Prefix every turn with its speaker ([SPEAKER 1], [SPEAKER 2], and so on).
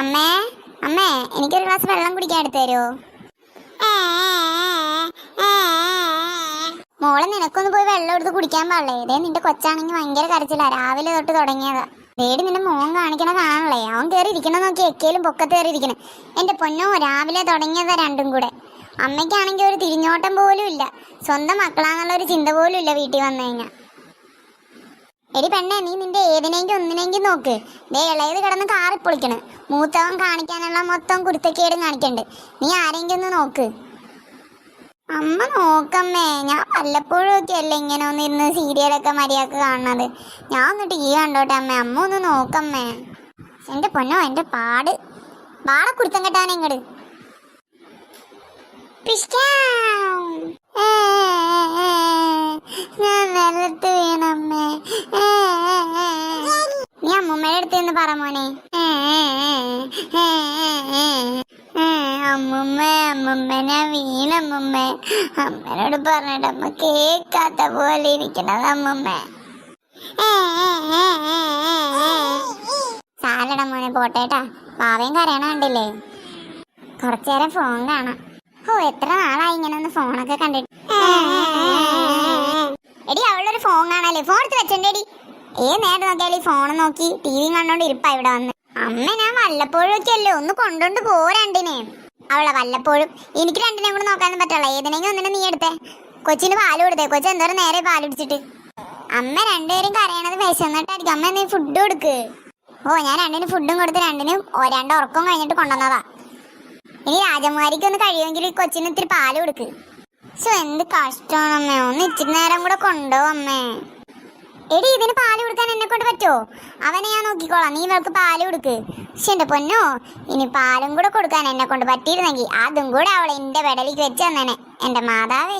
[SPEAKER 1] അമ്മേ അമ്മേ എനിക്കൊരു ഗ്ലാസ് വെള്ളം കുടിക്കാൻ എടുത്തു തരുമോ മോളെ നിനക്കൊന്ന് പോയി വെള്ളം എടുത്ത് കുടിക്കാൻ പാടില്ലേ? ഇതേ നിന്റെ കൊച്ചാണെങ്കിൽ ഭയങ്കര കരച്ചില്ല രാവിലെ തൊട്ട് തുടങ്ങിയതാ. വേടി നിന്റെ മോൻ കാണിക്കണ കാണല്ലേ അവൻ കയറി ഇരിക്കണം നോക്കി എക്കേലും പൊക്കത്ത് കയറി ഇരിക്കണം. എന്റെ പൊന്നോ രാവിലെ തുടങ്ങിയതാ രണ്ടും കൂടെ. അമ്മയ്ക്കാണെങ്കിൽ ഒരു തിരിഞ്ഞോട്ടം പോലും ഇല്ല. സ്വന്തം മക്കളാന്നുള്ള ഒരു ചിന്ത പോലും ഇല്ല വീട്ടിൽ വന്നു കഴിഞ്ഞാൽ എടി പെണ്ണെ നീ നിന്റെ ഏതിനെങ്കിലും ഒന്നിനെങ്കിലും നോക്ക്. ദേ ഇളയത് കിടന്ന് കാറി പൊളിക്കണ്. മൂത്തവൻ കാണിക്കാനുള്ള മൊത്തം കുരുത്തക്കേടും കാണിക്കണ്ട്. നീ ആരെങ്കിലും ഒന്ന് നോക്ക്. അമ്മ നോക്കമ്മേ ഞാൻ വല്ലപ്പോഴും ഒക്കെ ഇങ്ങനെ ഒന്ന് ഇരുന്ന് സീരിയലൊക്കെ മര്യാദയ്ക്ക് കാണുന്നത് ഞാൻ ഒന്ന് ടി വി കണ്ടോട്ടെ അമ്മേ അമ്മ ഒന്ന് നോക്കമ്മേ. എന്റെ പൊന്നോ എന്റെ പാട്. പാടെ കുരുത്തം കെട്ടാനെ ഇങ്ങട്. പിഷ്കാം. ഏ, ഏ, ഏ, ഞാൻ നിലത്ത് വീണമ്മേ ഏ, ഏ, ഏ. നീ അമ്മൂമ്മയുടെ അടുത്ത് എന്ന് പറ മോനെ അമ്മമ്മ ഞാൻ വീണമ്മുമ്മ അമ്മനോട് പറഞ്ഞിട്ട് അമ്മ കേക്കാത്ത പോലെ ഇരിക്കണത് അമ്മുമ്മ സാലട. മോനെ പോട്ടേട്ടാ പാവയും കരയണ കണ്ടില്ലേ കുറച്ചേരം ഫോൺ കാണാം ഓ എത്ര നാളായി ഇങ്ങനെ ഒന്ന് ഫോണൊക്കെ കണ്ടിട്ട് എടി അവളൊരു ഫോൺ കാണാല്ലേ ഫോൺ എടുത്ത് വെച്ചോണ്ടേടി ഏത് നേരം നോക്കിയാലും ഈ ഫോൺ നോക്കി ടി വി കണ്ടോണ്ട് ഇരിപ്പാ ഇവിടെ വന്ന്. അമ്മ ഞാൻ വല്ലപ്പോഴും ഒക്കെ അല്ലേ ഒന്ന് കൊണ്ടോണ്ട് പോ രണ്ടിനെ. അവളെ വല്ലപ്പോഴും എനിക്ക് രണ്ടിനെയും കൂടെ നോക്കാനും പറ്റുള്ള ഏതിനെങ്കിലും ഒന്നിനെ നീ എടുത്തേ. കൊച്ചിന് പാൽ കൊടുത്തേ. കൊച്ചു എന്തോരം നേരെ പാൽ കുടിച്ചിട്ട്. അമ്മ രണ്ടുപേരും കരയണത് വിശന്നിട്ടായിരിക്കും. അമ്മ എന്തെങ്കിലും ഫുഡ് കൊടുക്ക്. ഓ ഞാൻ രണ്ടിനും ഫുഡും കൊടുത്ത് രണ്ടിനും രണ്ട് ഉറക്കം കഴിഞ്ഞിട്ട് കൊണ്ടുവന്നതാ. ഇനി രാജകുമാരിക്ക് ഒന്ന് കഴിയുമെങ്കിൽ ഈ കൊച്ചിന് ഇത്തിരി പാൽ കൊടുക്ക്. സോ എന്ത് കഷ്ടമാണ് അമ്മേ. ഒന്ന് ഇച്ചിരി നേരം കൂടെ കൊണ്ടോ അമ്മേ. എടി ഇതിന് പാൽ കൊടുക്കാൻ എന്നെ കൊണ്ട് പറ്റുമോ അവനെ ഞാൻ നോക്കിക്കോളാം. നീ ഇവൾക്ക് പാൽ കൊടുക്ക്. പക്ഷെ എന്റെ പൊന്നോ ഇനി പാലും കൂടെ കൊടുക്കാൻ എന്നെ കൊണ്ട് പറ്റിയിരുന്നെങ്കിൽ അതും കൂടെ അവളെ എന്റെ വെടലിക്ക് വെച്ച് തന്നേനെ എന്റെ മാതാവേ.